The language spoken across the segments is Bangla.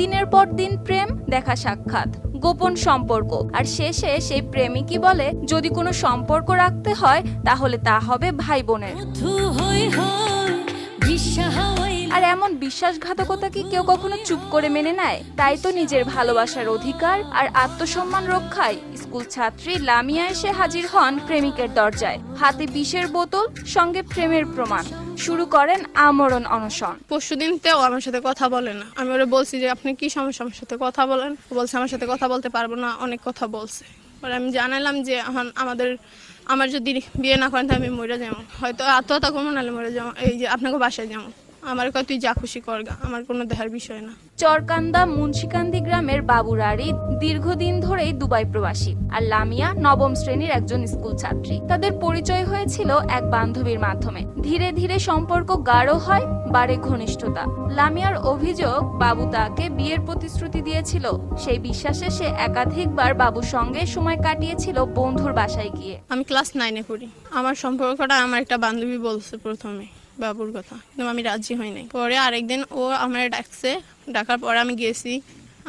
দিনের পর দিন প্রেম দেখা সাক্ষাৎ গোপন সম্পর্ক। আর শেষে সেই প্রেমিকই বলে যদি কোনো সম্পর্ক রাখতে হয় তাহলে তা হবে ভাই বোনের আর এমন বিশ্বাসঘাতকতা কি কেউ কখনো চুপ করে মেনে নেয়? তাই তো নিজের ভালোবাসার অধিকার আর আত্মসম্মান রক্ষায় স্কুল ছাত্রী লামিয়া এসে হাজির হন প্রেমিকের দরজায়। হাতে বিষের বোতল সঙ্গে প্রেমের প্রমাণ। শুরু করেন আমরণ অনশন। পরশু দিনতেও আমার সাথে কথা বলে না। আমি ওরা বলছি যে, আপনি কি সমস্যা আমার সাথে কথা বলেন? বলছে, আমার সাথে কথা বলতে পারব না, অনেক কথা বলছে। পরে আমি জানালাম যে এখন আমাদের, আমার যদি বিয়ে না করেন, তাহলে আমি মরে যাব। হয়তো আত্মহত্যা করব নাহলে মরে যাব। এই যে, আপনাকে বাসায় যাব। আমার কয় তুই যা খুশি করগা আমার কোনো দেহার বিষয় না। চরকান্দা মুন্সিকান্দি গ্রামের বাবুরারি দীর্ঘদিন ধরেই দুবাই প্রবাসী আর লামিয়া নবম শ্রেণির একজন স্কুল ছাত্রী। তাদের পরিচয় হয়েছিল এক বান্ধবীর মাধ্যমে। ধীরে ধীরে সম্পর্ক গাঢ় হয় বাড়ে ঘনিষ্ঠতা। লামিয়ার অভিযোগ বাবু তাকে বিয়ের প্রতিশ্রুতি দিয়েছিল। সেই বিশ্বাসে সে একাধিকবার বাবুর সঙ্গে সময় কাটিয়েছিল বন্ধুর বাসায় গিয়ে। আমি ক্লাস নাইনে পড়ি। আমার সম্পর্কটা আমার একটা বান্ধবী বলছে প্রথমে। বাবুর কথা। কিন্তু আমি রাজি হই নাই। পরে আরেকদিন ও আমার ডাকছে। ডাকার পরে আমি গেছি।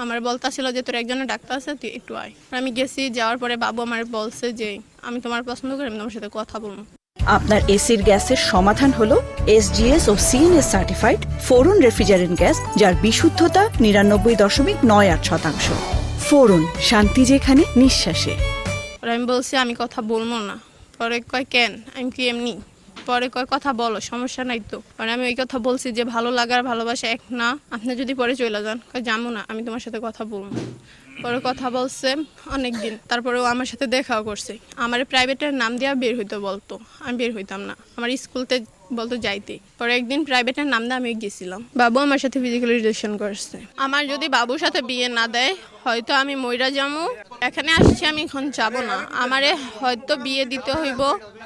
আমার বলতাছিল যে তোর একজনের ডাক্তার আছে তুই একটু আয়। আমি গেছি যাওয়ার পরে বাবু আমার বলছে যে আমি তোমার পছন্দ করি আমি তোমার সাথে কথা বলব। আপনার এসির গ্যাসের সমাধান হলো এসজিএস ও CNS certified Freon refrigerant gas যার বিশুদ্ধতা নিরানব্বই দশমিক নয় আট শতাংশ। ফোরন শান্তি যেখানে নিঃশ্বাসে। আমি বলছি আমি কথা বলব না। পরে কয় কেন? আমি কি এমনি? পরে কয়, কথা বলো, সমস্যা নাই তো। পরে আমি ওই কথা বলছি যে, ভালো লাগার ভালোবাসা এক না, আপনি যদি পরে চলে যান। যাব না, আমি তোমার সাথে কথা বলব পরে কথা বলছে অনেক দিন, তারপরে ও আমার সাথে দেখাও করছে। আমার প্রাইভেটের নাম দিয়া বের হইতে বলতো, আমি বের হইতাম না। আমার স্কুলতে বলতো যাইতে। পরে একদিন প্রাইভেটের নাম দিয়ে আমি গেছিলাম। বাবু আমার সাথে ফিজিক্যাল রিলেশন করছে। আমার যদি বাবুর সাথে বিয়ে না দেয়, হয়তো আমি ময়রা যাব। এখানে আসছি, আমি এখন যাব না। আমারে হয়তো বিয়ে দিতে হইব।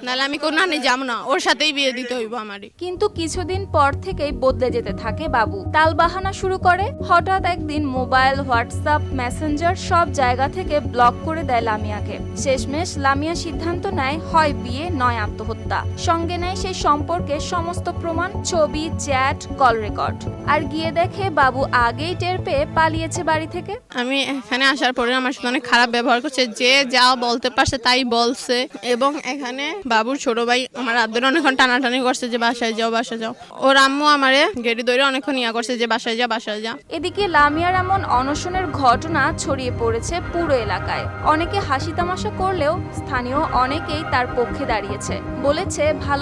নাহলে আমি কোনো আনে যাব না ওর সাথেই বিয়ে দিতে হইব আমারে কিন্তু কিছুদিন পর থেকেই বদলে যেতে থাকে বাবু। তালবাহানা শুরু করে হঠাৎ একদিন মোবাইল হোয়াটসঅ্যাপ মেসেঞ্জার সব জায়গা থেকে ব্লক করে দেয় লামিয়াকে। শেষমেশ লামিয়া সিদ্ধান্ত নেয় হয় বিয়ে নয় আত্মহত্যা। সঙ্গে নেয় সেই সম্পর্কে সমস্ত প্রমাণ ছবি চ্যাট কল রেকর্ড। আর গিয়ে দেখে বাবু আগেই টের পেয়ে পালিয়েছে বাড়ি থেকে। আমি এখানে আসার পরে আমার সাথে অনেক খারাপ ব্যবহার করছে যে যা বলতে পারছে তাই বলছে। এবং এখানে বাবুর ছোট ভাই আমার আদর অনেকক্ষণ টানাটানি করছে যে বাসায় যাও বাসায় যাও। ও আম্মু আমারে গেড়ি ধরে অনেকক্ষণ ইয়া করছে যে বাসায় যা বাসায় যা এদিকে লামিয়ার এমন অনশনের ঘটনা ছড়িয়ে পড়েছে পুরো এলাকায়। অনেকে হাসি তামাশা করলেও স্থানীয় অনেকেই তার পক্ষে দাঁড়িয়েছে। বলেছে, ভালো